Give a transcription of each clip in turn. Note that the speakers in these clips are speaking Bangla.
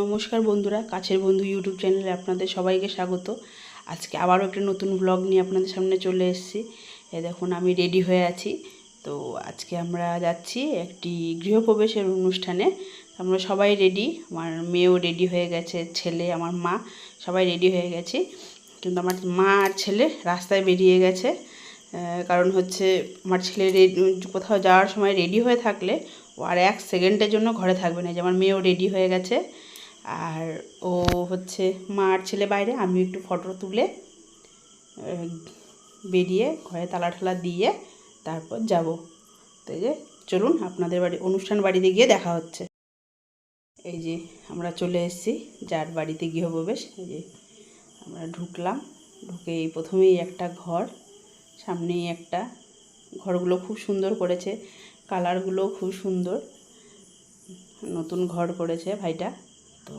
নমস্কার বন্ধুরা, কাছের বন্ধু ইউটিউব চ্যানেলে আপনাদের সবাইকে স্বাগত। আজকে আবারও একটা নতুন ব্লগ নিয়ে আপনাদের সামনে চলে এসেছি। এ দেখুন, আমি রেডি হয়ে আছি। তো আজকে আমরা যাচ্ছি একটি গৃহপ্রবেশের অনুষ্ঠানে। আমরা সবাই রেডি আমার মেয়েও রেডি হয়ে গেছে, ছেলে, আমার মা, সবাই রেডি হয়ে গেছি। কিন্তু আমার মা আর ছেলে রাস্তায় বেরিয়ে গেছে। কারণ হচ্ছে আমার ছেলে কোথাও যাওয়ার সময় রেডি হয়ে থাকলে ও আর এক সেকেন্ডের জন্য ঘরে থাকবে না। যে আমার মেয়েও রেডি হয়ে গেছে। আর ও হচ্ছে মা আর ছেলে বাইরে আমি একটু ফটো তুলে বেরিয়ে ঘরে তালা ঠালা দিয়ে তারপর যাব। তো যে, চলুন আপনাদের বাড়ি, অনুষ্ঠান বাড়িতে গিয়ে দেখা হচ্ছে। এই যে, আমরা চলে এসেছি, যার বাড়িতে গৃহপ্রবেশ। এই যে, আমরা ঢুকলাম। ঢুকে এই প্রথমেই একটা ঘর, সামনেই একটা। ঘরগুলো খুব সুন্দর করেছে কালারগুলো খুব সুন্দর। নতুন ঘর করেছে ভাইটা। তো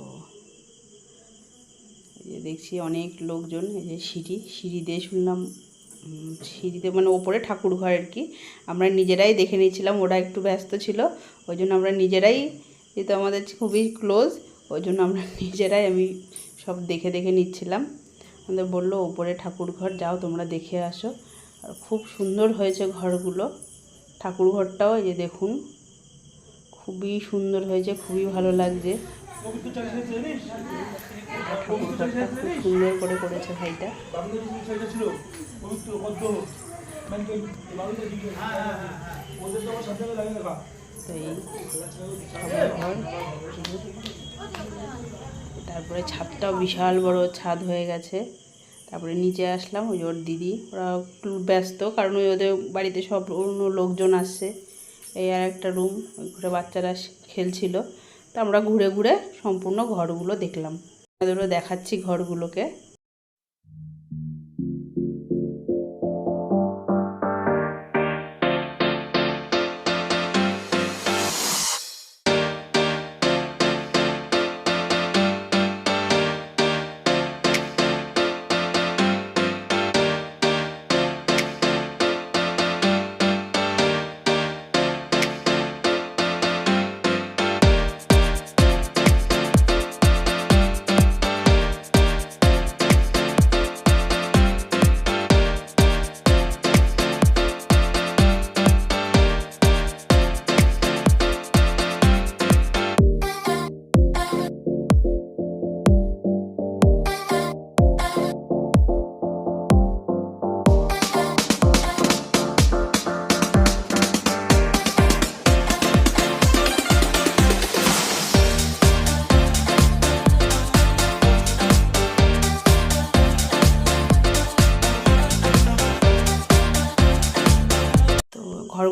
যে দেখছি অনেক লোকজন, এই যে সিঁড়ি সিঁড়ি দিয়ে শুনলাম সিঁড়িতে মানে ওপরে ঠাকুর ঘর আর কি। আমরা নিজেরাই দেখে নিয়েছিলাম, ওরা একটু ব্যস্ত ছিল, ওই জন্য আমরা নিজেরাই, যেহেতু আমাদের খুবই ক্লোজ ওই জন্য আমরা নিজেরাই আমি সব দেখে দেখে নিচ্ছিলাম। আমাদের বলল, ওপরে ঠাকুর ঘর, যাও তোমরা দেখে আসো। আর খুব সুন্দর হয়েছে ঘরগুলো। ঠাকুর ঘরটাও এই যে দেখুন, খুবই সুন্দর হয়েছে, খুবই ভালো লাগছে। খুব সুন্দর করে করেছে ভাইটা। এই তারপরে ছাদটাও বিশাল বড় ছাদ হয়ে গেছে। তারপরে নিচে আসলাম ওই ওর দিদি। ওরা একটু ব্যস্ত কারণ ওই ওদের বাড়িতে সব অন্য লোকজন আসছে। এই আর একটা রুম ওই ঘরে বাচ্চারা খেলছিল। তো আমরা ঘুরে ঘুরে সম্পূর্ণ ঘরগুলো দেখলাম। আমাদেরও দেখাচ্ছি ঘরগুলোকে।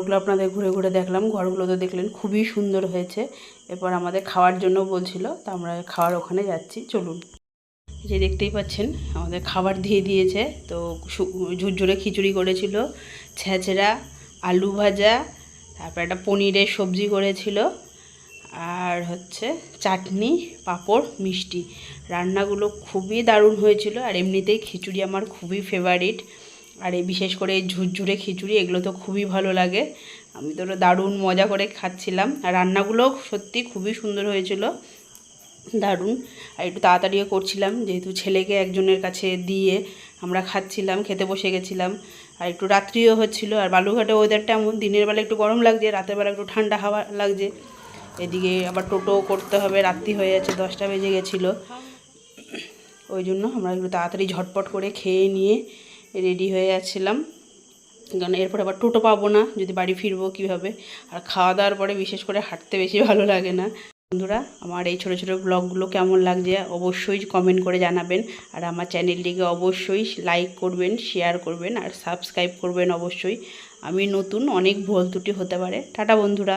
ঘরগুলো আপনাদের ঘুরে ঘুরে দেখলাম, ঘরগুলো তো দেখলেন খুবই সুন্দর হয়েছে। এরপর আমাদের খাওয়ার জন্য বলছিল, তো আমরা খাওয়ার ওখানে যাচ্ছি, চলুন। যে দেখতেই পাচ্ছেন, আমাদের খাবার দিয়ে দিয়েছে, তো ঝুরঝুরে খিচুড়ি করেছিল, ছেঁচড়া, আলু ভাজা, তারপর একটা পনিরের সবজি করেছিল, আর হচ্ছে চাটনি, পাঁপড়, মিষ্টি। রান্নাগুলো খুবই দারুণ হয়েছিল, আর এমনিতেই খিচুড়ি আমার খুবই ফেভারিট আর এই বিশেষ করে এই ঝুরঝুরে খিচুড়ি, এগুলো তো খুবই ভালো লাগে। আমি তো দারুণ মজা করে খাচ্ছিলাম। আর রান্নাগুলো সত্যি খুবই সুন্দর হয়েছিল। দারুণ। আর একটু তাড়াতাড়িও করছিলাম, যেহেতু ছেলেকে একজনের কাছে দিয়ে আমরা খাচ্ছিলাম, খেতে বসে গেছিলাম। আর একটু রাত্রিও হচ্ছিল, আর বালুঘাটে ওয়েদারটা এমন, দিনের বেলা একটু গরম লাগছে, রাতের বেলা একটু ঠান্ডা হাওয়া লাগছে। এদিকে আবার টোটো করতে হবে, রাত্রি হয়ে যাচ্ছে, দশটা বেজে গেছিল। ওই জন্য আমরা একটু তাড়াতাড়ি ঝটপট করে খেয়ে নিয়ে রেডি হয়ে যাচ্ছিলাম কারণ এরপর আবার টোটো পাবো না, যদি বাড়ি ফিরবো কীভাবে? আর খাওয়া দাওয়ার পরে বিশেষ করে হাঁটতে বেশি ভালো লাগে না। বন্ধুরা, আমার এই ছোটো ছোটো ব্লগগুলো কেমন লাগছে অবশ্যই কমেন্ট করে জানাবেন। আর আমার চ্যানেলটিকে অবশ্যই লাইক করবেন শেয়ার করবেন, আর সাবস্ক্রাইব করবেন অবশ্যই। আমি নতুন, অনেক ভুল ত্রুটি হতে পারে। টাটা বন্ধুরা।